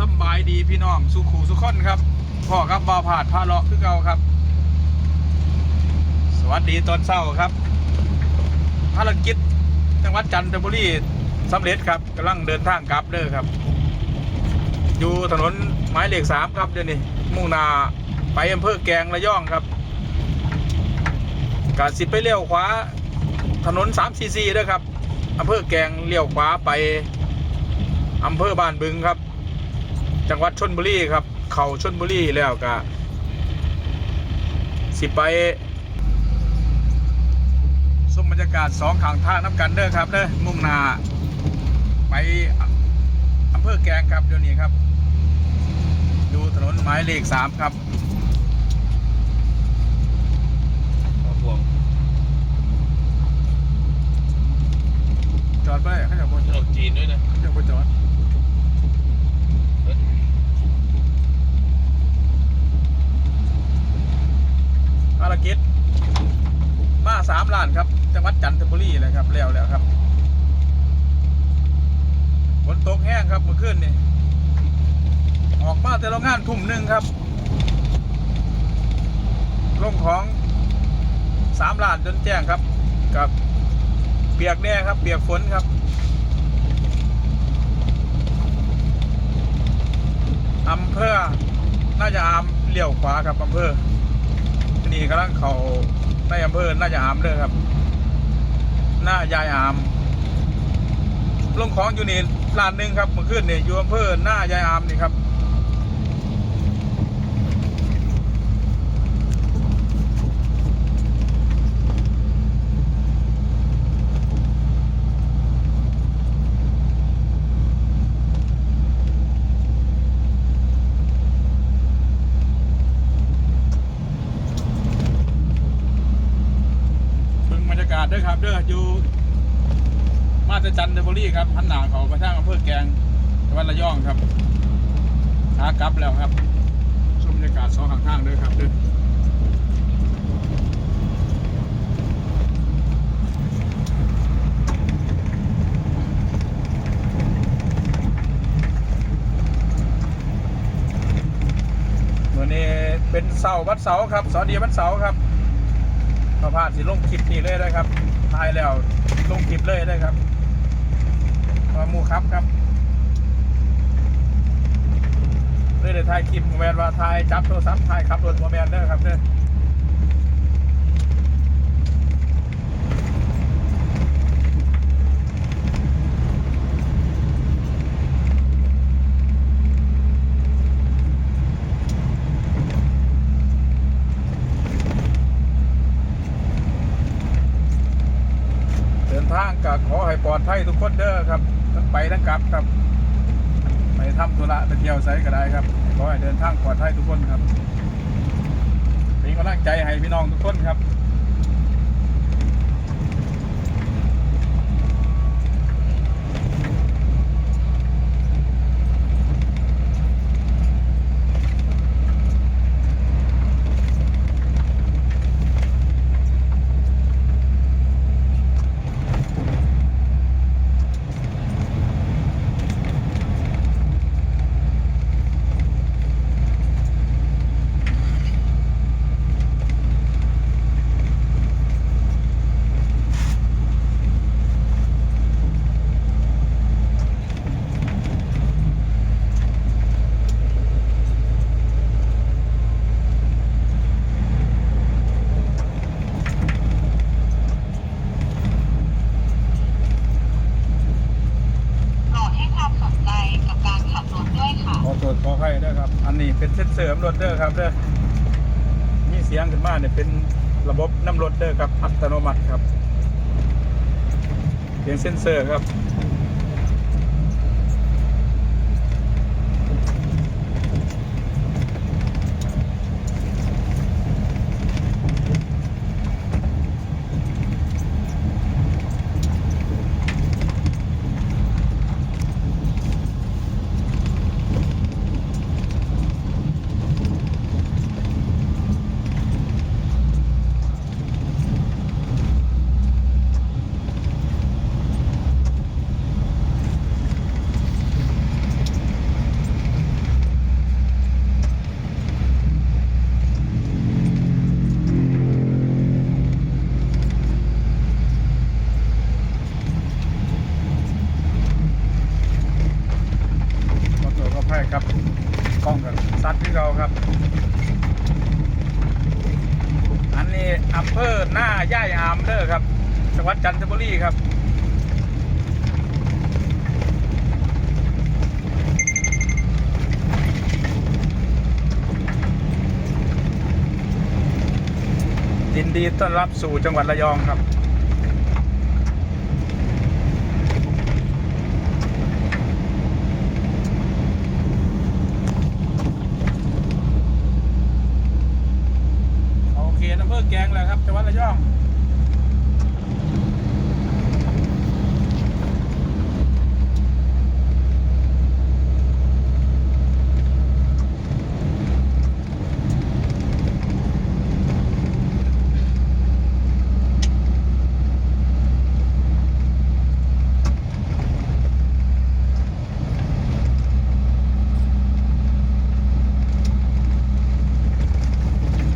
สบายดีพี่น้องสุขูสุขคนครับพ่อครับบาวผาดพาเลาะคือเก่าครับ สวัสดีตอนเช้าครับภารกิจจังหวัดจันทบุรีสำเร็จครับกำลังเดินทางกลับเด้อครับ อยู่ถนนหมายเลขสามครับเดี๋ยวนี้มุ่งหน้าไปอำเภอแกงระยองครับกาสิไปเลี้ยวขวาถนน3 4 4ด้วยครับอำเภอแกงเลี้ยวขวาไปอำเภอบ้านบึงครับ จังหวัดชนบุรีครับ เขาชนบุรีแล้วก็สิไปชมบรรยากาศสองข้างทางน้ำกันเด้อครับเด้อมุ่งหน้าไปอำเภอแกงครับเดี๋ยวนี้ครับ ดูถนนหมายเลขสามครับ ขอพวง จอดไปเขาจะบน ขนมจีนด้วยนะ เขาจะบนจอดภารกิจมาสามล้านครับ จังหวัดจันทบุรีเลยครับแล้วแล้วครับฝนตกแห้งครับเมื่อคืนนี่ออกมาแต่ละงานทุ่มหนึ่งครับลงของสามล้านจนแจ้งครับ กับเปียกแน่ครับ เปียกฝนครับอำเภอน่าจะอามเลี้ยวขวาครับอำเภอนี่กำลังเขาในอำเภอน่าจะอามเด้อครับ หน้ายายอาม ลงของอยู่นี่ร้านหนึ่งครับเมื่อคืนนี่อยู่อำเภอหน้ายายอามนี่ครับเบิ่งบรรยากาศเด้อครับเด้ออยู่ มาตรจันทบุรีครับพันหนาเขาไปทางอำเภอแกงจังหวัดระยองครับขากลับแล้วครับชมบรรยากาศสองข้างทางด้อครับเด้อวันนี้เป็นเสาร์วันเสาครับสวัสดีวันเสาครับพระพาดสิลงคลิปนี้เลยนะครับถ่ายแล้วลงคลิปเลยนะครับ มามูครับครับเลยได้ถ่ายคลิปโมแมนว่าถ่ายจับโทรศัพท์ถ่ายขับรถโมแมนเด้อครับเด้อทางก็ขอให้ปลอดภัยทุกคนเด้อครับ ไปทั้งกลับครับ ไปทำธุระไปเที่ยวไซก็ได้ครับขอให้เดินทางปลอดภัยทุกคนครับเป็นกำลังใจให้พี่น้องทุกคนครับ โปรดให้ความสนใจกับการขับรถด้วยค่ะ ขอ โทษขอให้ด้วยครับ อันนี้เป็นเซ็นเซอร์น้ำรถเด้อครับเด้อมีเสียงขึ้นมาเนี่ยเป็นระบบน้ำรถเด้อครับ อัตโนมัติครับเป็นเซ็นเซอร์ครับ เครับกล้องกับซัดที่เราครับ อันนี้อำเภอหน้าย่ายอามเด้อครับจังหวัดจันทบุ รีครับยินดีต้อนรับสู่จังหวัดระยองครับ โอเคอำเภอแกลงแล้วครับจังหวัดระยอง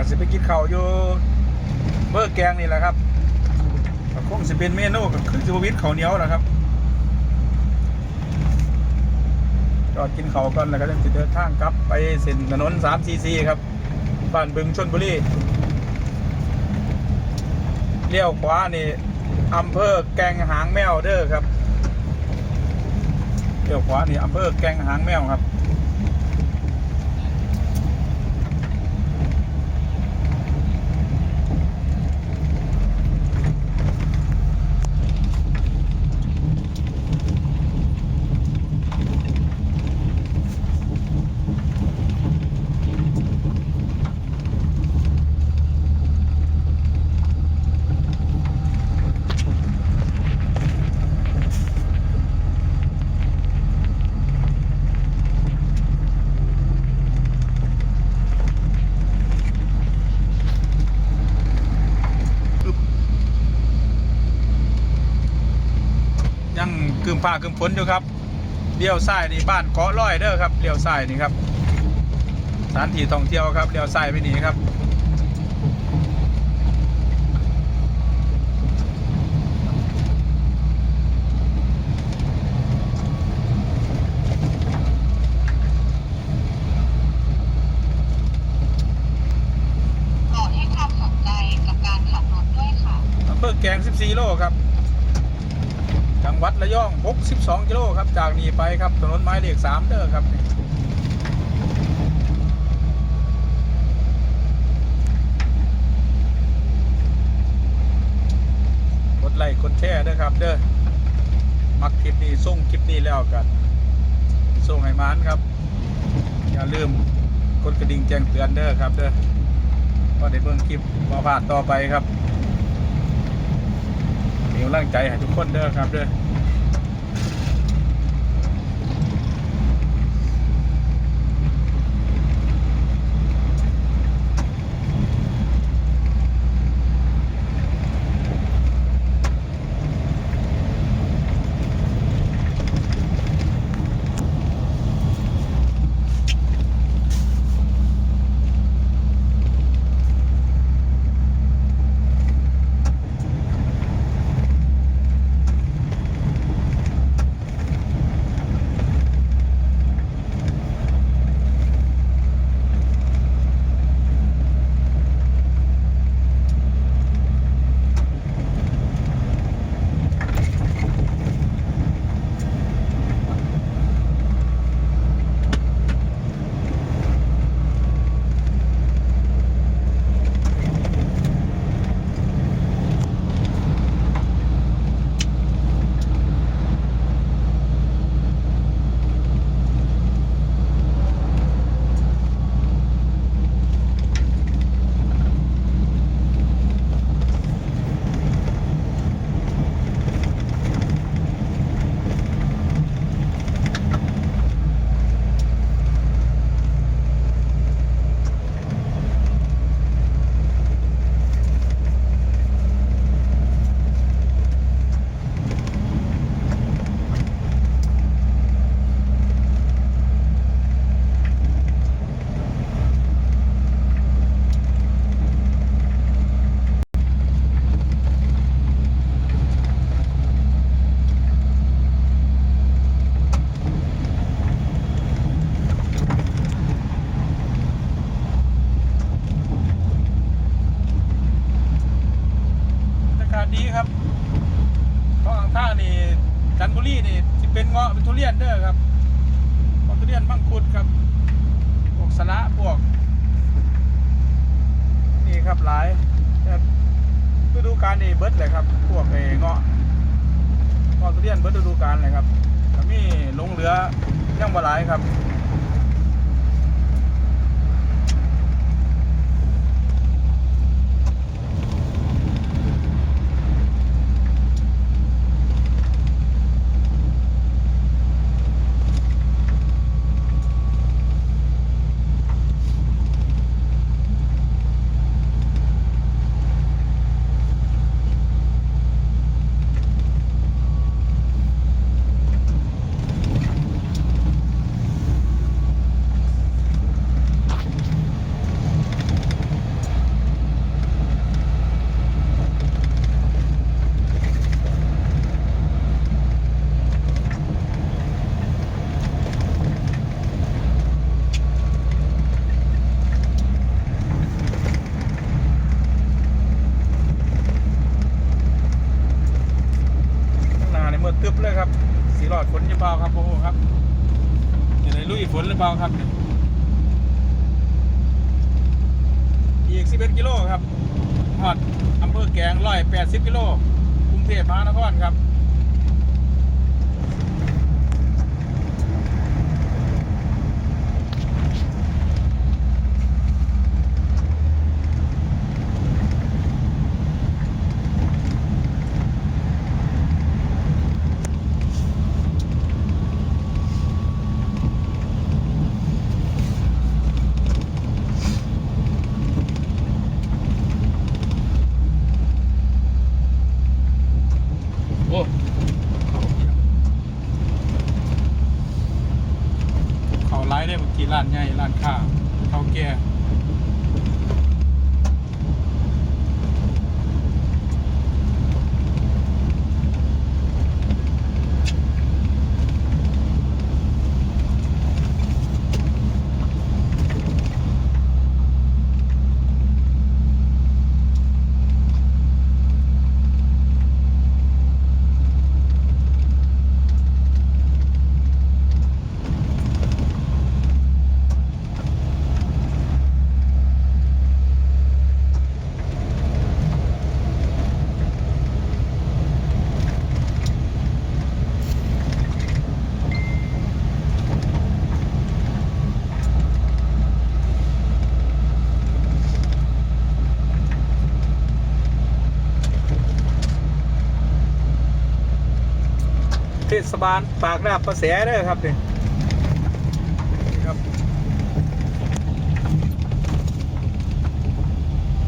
ก็สิไปกินข้าวอยู่เบอร์ แกงนี่แหละครับคงสิเป็นเมนูก็คือสิบวิตข้าวเหนียวนะครับจอดกินข้าวก่อนแล้วก็จะเดินทางกลับไปเส้นถนน3 4 4ครับบ้านบึงชนบุรีเลี้ยวขวานี่อำเภอแกงหางแมวเด้อครับเลี้ยวขวานี่อำเภอแกงหางแมวครับ ยังกึ มฟ้ากึมฝนอยู่ครับเลี้ยวซ้ายนี่บ้านเกาะร้อยเด้อครับเลี้ยวซ้ายนี่ครับสถานที่ท่องเที่ยวครับเลี้ยวซ้ายไปนี่ครับโปรดให้ความสนใจกับการขับรถด้วยค่ะอำเภอแกลง14 โลครับจังห วัดระยอง 62กิโลครับ จากนี้ไปครับ ถนนไม้เลข3เด้อครับกดไลค์กดแชร์เด้อครับ เด้อ มักคลิปนี้ส่งคลิปนี้แล้วกันส่งให้มานครับ อย่าลืมกดกระดิ่งแจ้งเตือนเด้อครับ เด้อก็ได้เบิ่งคลิปมาพลาดต่อไปครับเป็นกำลังใจให้ทุกคนเด้อครับเด้อาลนี่เบิดเลยครับ พวกไอ้เงาะเงาะทุเรียนเบิดฤดูกาลเลยครับแต่มีลงเหลือยังบ่หลายครับ ข้างหน้าในมืดตึ๊บเลยครับสีหลอดฝนจะเบาครับโอ้โหครับจะได้ลุยฝนหรือ เปล่าครับ อีก 11 กิโลครับหอดอำเภอแกงร้อย80กิโลกรุงเทพมหานครครับ โอ้ เขาไล่ได้เมื่อกี้ร้านใหญ่ร้านค้าเขาแก่ เท ศบาลปากน้าประแสเด้อครับเนี่